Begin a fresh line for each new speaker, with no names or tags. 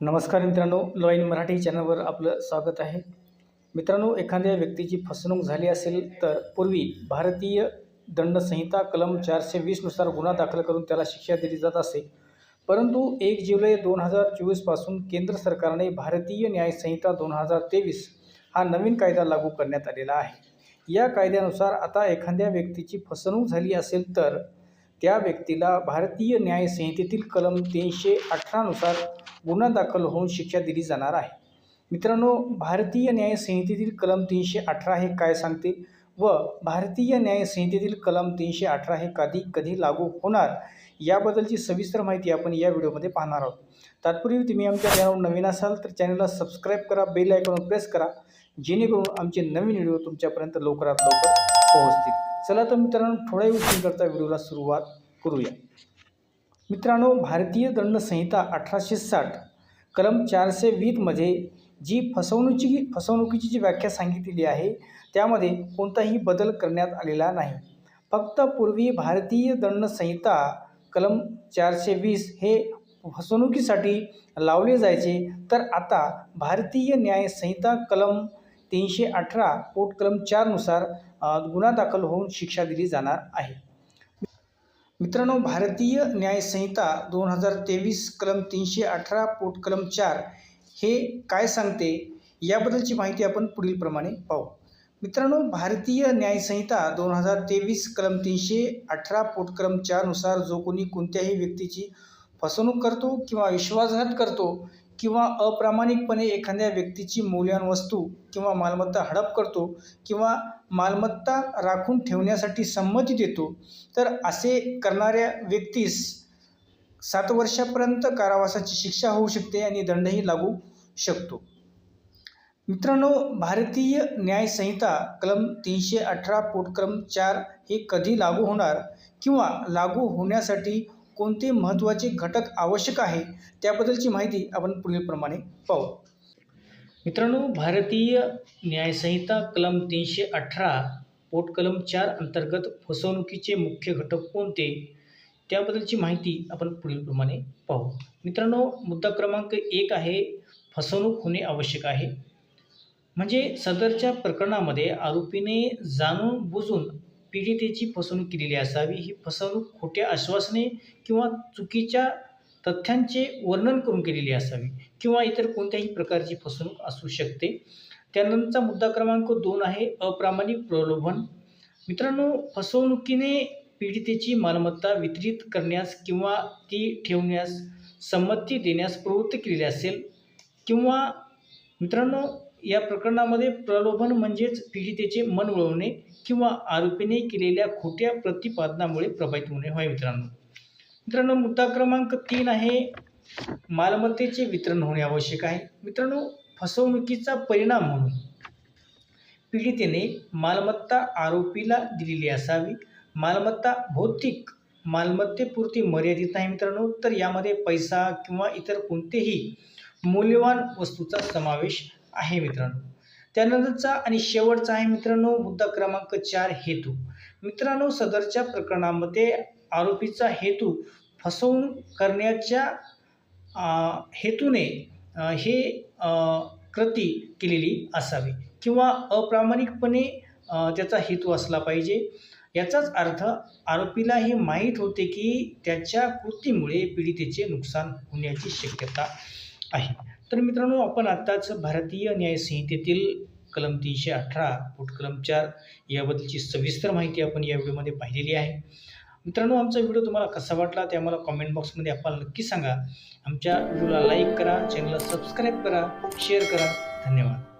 नमस्कार मित्रांनो लॉईन मराठी चॅनलवर आपलं स्वागत आहे. मित्रांनो एखाद्या व्यक्तीची फसवणूक झाली असेल तर पूर्वी भारतीय दंडसंहिता कलम चारशे वीसनुसार गुन्हा दाखल करून त्याला शिक्षा दिली जात असे. परंतु एक जुलै दोन हजार चोवीसपासून केंद्र सरकारने भारतीय न्यायसंहिता दोन हजार तेवीस हा नवीन कायदा लागू करण्यात आलेला आहे. या कायद्यानुसार आता एखाद्या व्यक्तीची फसवणूक झाली असेल तर त्या व्यक्तीला भारतीय न्यायसंहितेतील कलम तीनशे अठरानुसार गुन्हा दाखल होऊन शिक्षा दिली जाणार आहे. मित्रांनो भारतीय न्यायसंहितेतील कलम तीनशे अठरा हे काय सांगते? व भारतीय न्यायसंहितेतील कलम तीनशे अठरा हे कधी कधी लागू होणार? याबद्दलची सविस्तर माहिती आपण या व्हिडिओमध्ये पाहणार आहोत. तात्पूर्वी तुम्ही आमच्या चॅनलवर नवीन असाल तर चॅनलला सबस्क्राईब करा बेल आयकॉन प्रेस करा जेणेकरून आमचे नवीन व्हिडिओ तुमच्यापर्यंत लवकरात लवकर पोहोचतील. चला तर मित्रांनो थोड्या करता व्हिडिओला सुरुवात करूया. मित्रांनो भारतीय दंडसंहिता अठराशे साठ कलम चारशे वीसमध्ये जी फसवणुकीची फसवणुकीची जी व्याख्या सांगितलेली आहे त्यामध्ये कोणताही बदल करण्यात आलेला नाही. फक्त पूर्वी भारतीय दंडसंहिता कलम चारशे वीस हे फसवणुकीसाठी लावले जायचे तर आता भारतीय न्यायसंहिता कलम तीनशे अठरा पोट कलम चारनुसार गुन्हा दाखल होऊन शिक्षा दिली जाणार आहे. मित्रांनो भारतीय न्यायसंहिता दोन हजार तेवीस कलम तीनशे अठरा पोट कलम चार हे काय सांगते? याबद्दलची माहिती आपण पुढीलप्रमाणे पाहू. मित्रांनो भारतीय न्यायसंहिता दोन हजार तेवीस कलम तीनशे अठरा पोटक्रम चारनुसार जो कोणी कोणत्याही व्यक्तीची फसवणूक करतो किंवा विश्वासघात करतो किंवा अप्रामाणिकपणे एखाद्या व्यक्तीची मौल्यवान वस्तू किंवा मालमत्ता हडप करतो किंवा मालमत्ता राखून ठेवण्यासाठी संमती देतो तर असे करणाऱ्या व्यक्तीस सात वर्षापर्यंत कारावासाची शिक्षा होऊ शकते आणि दंडही लागू शकतो. मित्रांनो भारतीय न्यायसंहिता कलम तीनशे अठरा पोटक्रम चार हे कधी लागू होणार किंवा लागू होण्यासाठी कोणते महत्त्वाचे घटक आवश्यक आहे त्याबद्दलची माहिती आपण पुढीलप्रमाणे पाहू. मित्रांनो भारतीय न्यायसंहिता कलम तीनशे अठरा पोटकलम चार अंतर्गत फसवणुकीचे मुख्य घटक कोणते? त्याबद्दलची माहिती आपण पुढीलप्रमाणे पाहू. मित्रांनो मुद्दा क्रमांक एक आहे फसवणूक होणे आवश्यक आहे. म्हणजे सदरच्या प्रकरणामध्ये आरोपीने जाणून बुजून पीडितेची फसवणूक केलेली असावी. ही फसवणूक खोट्या आश्वासने किंवा चुकीच्या तथ्यांचे वर्णन करून केलेली असावी किंवा इतर कोणत्याही प्रकारची फसवणूक असू शकते. त्यानंतरचा मुद्दा क्रमांक दोन आहे अप्रामाणिक प्रलोभन. मित्रांनो फसवणुकीने पीडितेची मालमत्ता वितरित करण्यास किंवा ती ठेवण्यास संमती देण्यास प्रवृत्त केलेली असेल किंवा मित्रांनो या प्रकरणामध्ये प्रलोभन म्हणजेच पीडितेचे मन वळवणे किंवा आरोपीने केलेल्या खोट्या प्रतिपादनामुळे प्रभावित होणे. होय मित्रांनो. मित्रांनो मुद्दा क्रमांक तीन आहे. मालमत्तेचे वितरण होणे आवश्यक आहे. मित्रांनो फसवणुकीचा परिणाम म्हणून पीडितेने मालमत्ता आरोपीला दिलेली असावी. मालमत्ता भौतिक मालमत्तेपुरती मर्यादित नाही मित्रांनो. तर यामध्ये पैसा किंवा इतर कोणतेही मौल्यवान वस्तूचा समावेश आहे मित्रांनो. त्यानंतरचा आणि शेवटचा आहे मित्रांनो मुद्दा क्रमांक चार हेतू. मित्रांनो सदरच्या प्रकरणामध्ये आरोपीचा हेतू फसवणूक करण्याच्या हेतूने हे कृती केलेली असावी किंवा अप्रामाणिकपणे त्याचा हेतू असला पाहिजे. याचाच अर्थ आरोपीला हे माहीत होते की त्याच्या कृतीमुळे पीडितेचे नुकसान होण्याची शक्यता आहे. तर मित्रांनो आपण आत्ताच भारतीय न्यायसंहितेतील कलम तीनशे अठरा फूट कलम चार याबद्दलची सविस्तर माहिती आपण या व्हिडिओमध्ये पाहिलेली आहे. मित्रांनो आमचा व्हिडिओ तुम्हाला कसा वाटला ते आम्हाला कॉमेंट बॉक्समध्ये आपण नक्की सांगा. आमच्या व्हिडिओला लाईक करा चॅनलला सबस्क्राईब करा शेअर करा. धन्यवाद.